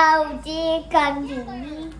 아우지 wonder.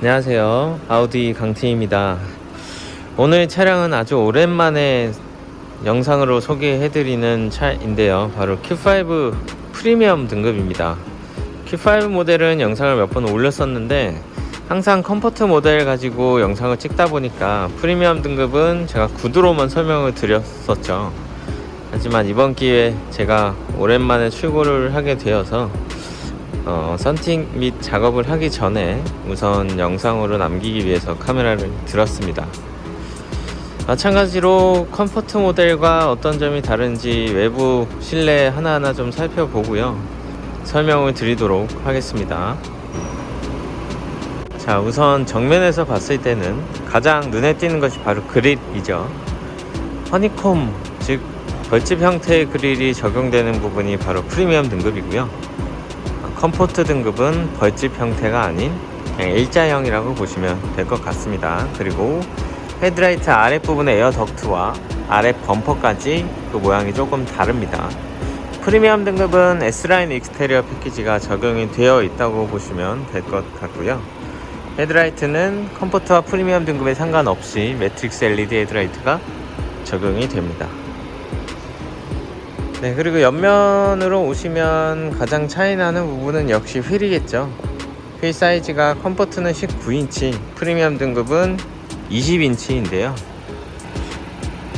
안녕하세요. 아우디 강팀입니다. 오늘 차량은 아주 오랜만에 영상으로 소개해드리는 차인데요. 바로 Q5 프리미엄 등급입니다. Q5 모델은 영상을 몇 번 올렸었는데 항상 컴포트 모델 가지고 영상을 찍다 보니까 프리미엄 등급은 제가 구두로만 설명을 드렸었죠. 하지만 이번 기회에 제가 오랜만에 출고를 하게 되어서 어, 선팅 및 작업을 하기 전에 우선 영상으로 남기기 위해서 카메라를 들었습니다. 마찬가지로 컴포트 모델과 어떤 점이 다른지 외부 실내 하나하나 좀 살펴보고요. 설명을 드리도록 하겠습니다. 자, 우선 정면에서 봤을 때는 가장 눈에 띄는 것이 바로 그릴이죠. 허니콤, 즉 벌집 형태의 그릴이 적용되는 부분이 바로 프리미엄 등급이고요. 컴포트 등급은 벌집 형태가 아닌 그냥 일자형이라고 보시면 될 것 같습니다. 그리고 헤드라이트 아랫부분의 에어 덕트와 아래 범퍼까지 그 모양이 조금 다릅니다. 프리미엄 등급은 S라인 익스테리어 패키지가 적용이 되어 있다고 보시면 될 것 같고요. 헤드라이트는 컴포트와 프리미엄 등급에 상관없이 매트릭스 LED 헤드라이트가 적용이 됩니다. 네, 그리고 옆면으로 오시면 가장 차이 나는 부분은 역시 휠이겠죠. 휠 사이즈가 컴포트는 19인치, 프리미엄 등급은 20인치인데요.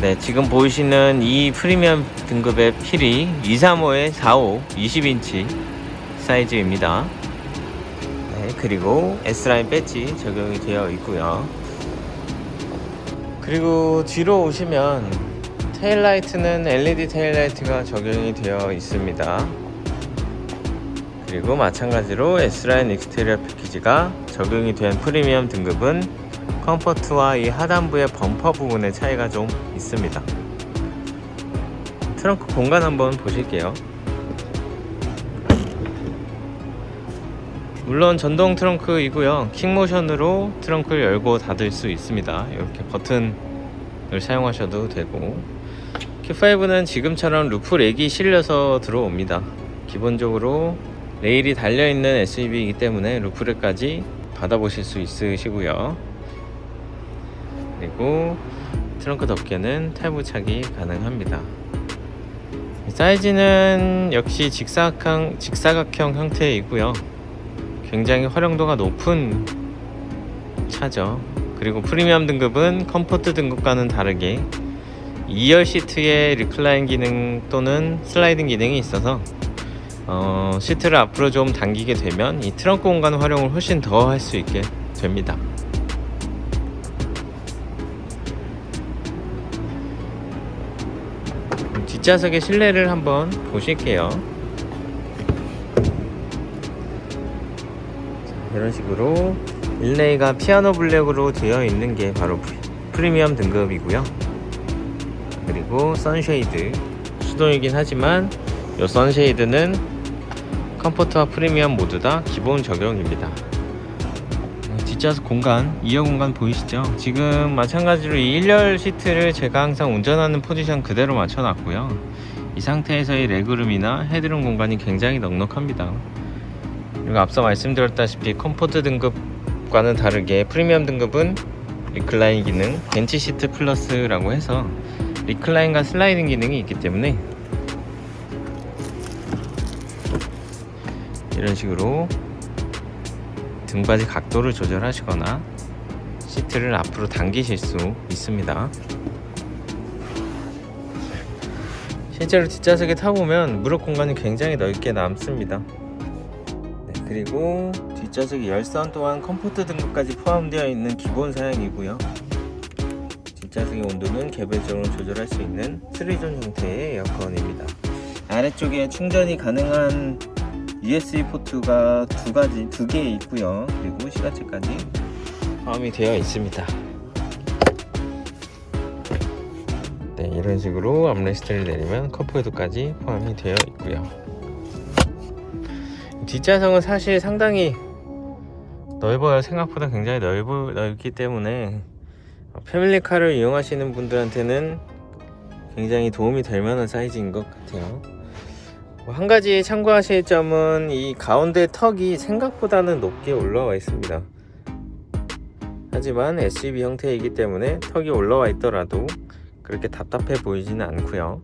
네, 지금 보이시는 이 프리미엄 등급의 휠이 235에 45, 20인치 사이즈입니다. 네, 그리고 S라인 배지 적용이 되어 있고요. 그리고 뒤로 오시면 테일라이트는 LED 테일라이트가 적용이 되어 있습니다. 그리고 마찬가지로 S라인 익스테리어 패키지가 적용이 된 프리미엄 등급은 컴포트와 이 하단부의 범퍼 부분의 차이가 좀 있습니다. 트렁크 공간 한번 보실게요. 물론 전동 트렁크이고요. 킥모션으로 트렁크를 열고 닫을 수 있습니다. 이렇게 버튼을 사용하셔도 되고 Q5는 지금처럼 루프 렉이 실려서 들어옵니다. 기본적으로 레일이 달려있는 SUV이기 때문에 루프 렉까지 받아보실 수 있으시고요. 그리고 트렁크 덮개는 탈부착이 가능합니다. 사이즈는 역시 직사각형, 직사각형 형태이고요. 굉장히 활용도가 높은 차죠. 그리고 프리미엄 등급은 컴포트 등급과는 다르게 2열 시트에 리클라인 기능 또는 슬라이딩 기능이 있어서 어, 시트를 앞으로 좀 당기게 되면 이 트렁크 공간 활용을 훨씬 더 할 수 있게 됩니다. 뒷좌석의 실내를 한번 보실게요. 이런 식으로 일레이가 피아노 블랙으로 되어 있는 게 바로 프리- 프리미엄 등급이고요. 그리고 선쉐이드 수동이긴 하지만 이 선쉐이드는 컴포트와 프리미엄 모두 다 기본 적용입니다. 어, 뒷좌석 공간, 2열 공간 보이시죠? 지금 마찬가지로 이 1열 시트를 제가 항상 운전하는 포지션 그대로 맞춰놨고요. 이 상태에서의 레그룸이나 헤드룸 공간이 굉장히 넉넉합니다. 그리고 앞서 말씀드렸다시피 컴포트 등급과는 다르게 프리미엄 등급은 리클라인 기능, 벤치 시트 플러스라고 해서 리클라인과 슬라이딩 기능이 있기 때문에 이런 식으로 등받이 각도를 조절하시거나 시트를 앞으로 당기실 수 있습니다. 실제로 뒷좌석에 타보면 무릎 공간이 굉장히 넓게 남습니다. 네, 그리고 뒷좌석의 열선 또한 컴포트 등급까지 포함되어 있는 기본 사양이고요. 뒷좌석의 온도는 개별적으로 조절할 수 있는 3존 형태의 에어컨입니다. 아래쪽에 충전이 가능한 USB 포트가 두 가지, 두 개 있고요. 그리고 시가체까지 포함이 되어 있습니다. 네, 이런 식으로 암레스트를 내리면 컵홀더까지 포함이 되어 있고요. 뒷좌석은 사실 상당히 넓어요. 생각보다 굉장히 넓, 넓기 때문에 어, 패밀리카를 이용하시는 분들한테는 굉장히 도움이 될 만한 사이즈인 것 같아요. 뭐한 가지 참고하실 점은 이 가운데 턱이 생각보다는 높게 올라와 있습니다. 하지만 SUV 형태이기 때문에 턱이 올라와 있더라도 그렇게 답답해 보이지는 않고요.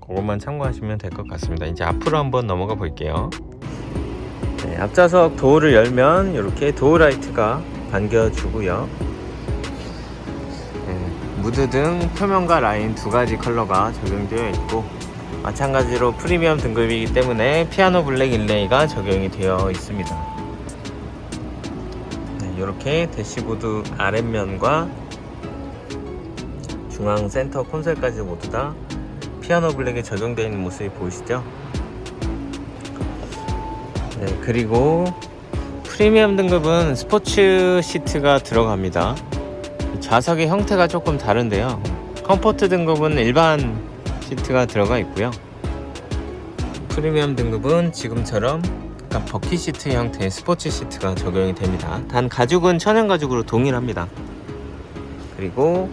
그것만 참고하시면 될 것 같습니다. 이제 앞으로 한번 넘어가 볼게요. 네, 앞좌석 도어를 열면 이렇게 도어 라이트가 반겨주고요. 네, 무드 등 표면과 라인 두 가지 컬러가 적용되어 있고 마찬가지로 프리미엄 등급이기 때문에 피아노 블랙 인레이가 적용이 되어 있습니다. 네, 이렇게 대시보드 아랫면과 중앙 센터 콘솔까지 모두 다 피아노 블랙에 적용되어 있는 모습이 보이시죠? 네, 그리고 프리미엄 등급은 스포츠 시트가 들어갑니다. 좌석의 형태가 조금 다른데요. 컴포트 등급은 일반 시트가 들어가 있고요. 프리미엄 등급은 지금처럼 약간 버킷 시트 형태의 스포츠 시트가 적용이 됩니다. 단 가죽은 천연 가죽으로 동일합니다. 그리고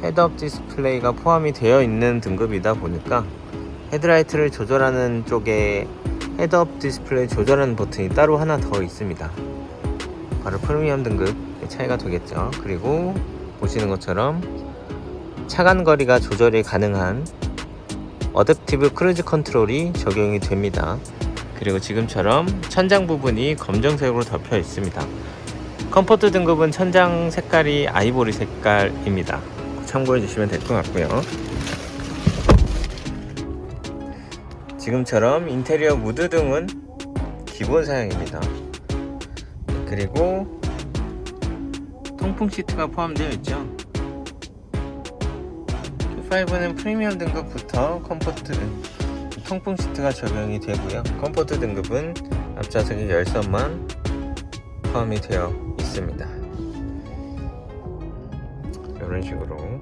헤드업 디스플레이가 포함이 되어 있는 등급이다 보니까 헤드라이트를 조절하는 쪽에 헤드업 디스플레이 조절하는 버튼이 따로 하나 더 있습니다. 바로 프리미엄 등급의 차이가 되겠죠. 그리고 보시는 것처럼 차간 거리가 조절이 가능한 어댑티브 크루즈 컨트롤이 적용이 됩니다. 그리고 지금처럼 천장 부분이 검정색으로 덮여 있습니다. 컴포트 등급은 천장 색깔이 아이보리 색깔입니다. 참고해 주시면 될 것 같고요. 지금처럼 인테리어 무드 등은 기본 사양입니다. 그리고 통풍 시트가 포함되어 있죠. Q5는 프리미엄 등급부터 컴포트 통풍 시트가 적용이 되고요. 컴포트 등급은 앞좌석의 열선만 포함이 되어 있습니다. 이런 식으로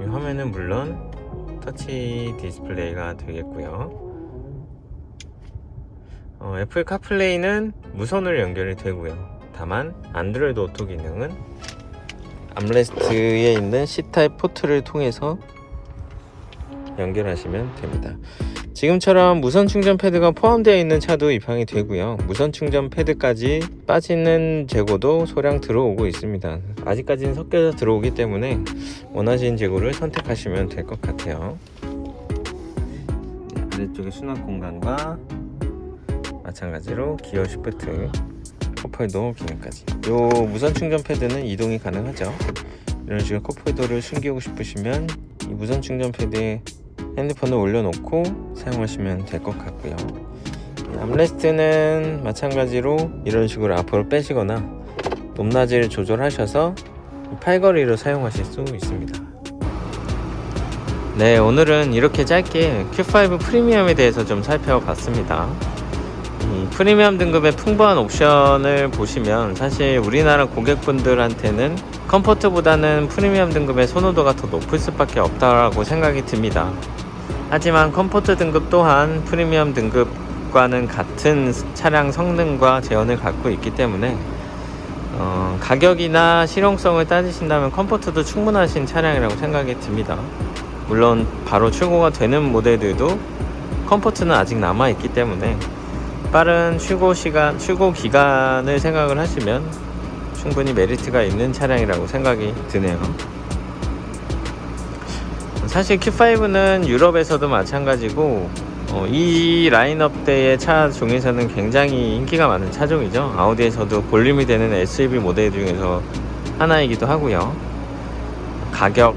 이 화면은 물론 터치 디스플레이가 되겠고요. 어, 애플 카플레이는 무선으로 연결이 되고요. 다만 안드로이드 오토 기능은 암레스트에 있는 C타입 포트를 통해서 연결하시면 됩니다. 지금처럼 무선 충전 패드가 포함되어 있는 차도 입항이 되고요. 무선 충전 패드까지 빠지는 재고도 소량 들어오고 있습니다. 아직까지는 섞여서 들어오기 때문에 원하시는 재고를 선택하시면 될 것 같아요. 네, 아래쪽에 수납 공간과 마찬가지로 기어 시프트 컵홀더 기능까지. 요 무선 충전 패드는 이동이 가능하죠. 이런 식으로 컵홀더를 숨기고 싶으시면 이 무선 충전 패드에 핸드폰을 올려놓고 사용하시면 될 것 같고요. 이 암레스트는 마찬가지로 이런 식으로 앞으로 빼시거나 높낮이를 조절하셔서 팔걸이로 사용하실 수 있습니다. 네, 오늘은 이렇게 짧게 Q5 프리미엄에 대해서 좀 살펴봤습니다. 이 프리미엄 등급의 풍부한 옵션을 보시면 사실 우리나라 고객분들한테는 컴포트보다는 프리미엄 등급의 선호도가 더 높을 수밖에 없다고 생각이 듭니다. 하지만 컴포트 등급 또한 프리미엄 등급과는 같은 차량 성능과 재원을 갖고 있기 때문에 어, 가격이나 실용성을 따지신다면 컴포트도 충분하신 차량이라고 생각이 듭니다. 물론 바로 출고가 되는 모델들도 컴포트는 아직 남아 있기 때문에 빠른 출고 시간, 출고 기간을 생각을 하시면 충분히 메리트가 있는 차량이라고 생각이 드네요. 사실 Q5는 유럽에서도 마찬가지고 어, 이 라인업대의 차 중에서는 굉장히 인기가 많은 차종이죠. 아우디에서도 볼륨이 되는 SUV 모델 중에서 하나이기도 하고요. 가격,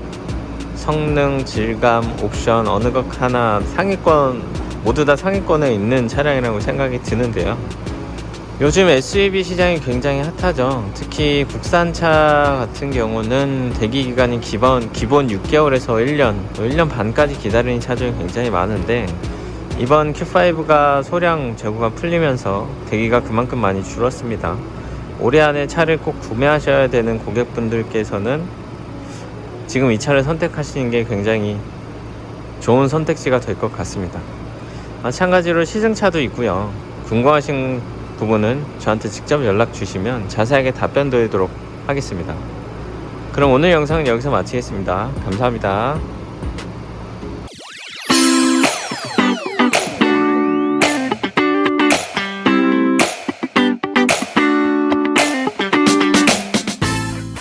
성능, 질감, 옵션 어느 것 하나 상위권 모두 다 상위권에 있는 차량이라고 생각이 드는데요. 요즘 SUV 시장이 굉장히 핫하죠. 특히 국산차 같은 경우는 대기 기간이 기본, 기본 6개월에서 1년, 1년 반까지 기다리는 차종이 굉장히 많은데 이번 Q5가 소량 재고가 풀리면서 대기가 그만큼 많이 줄었습니다. 올해 안에 차를 꼭 구매하셔야 되는 고객분들께서는 지금 이 차를 선택하시는 게 굉장히 좋은 선택지가 될 것 같습니다. 마찬가지로 시승차도 있고요. 궁금하신 부분은 저한테 직접 연락 주시면 자세하게 답변 드리도록 하겠습니다. 그럼 오늘 영상은 여기서 마치겠습니다. 감사합니다.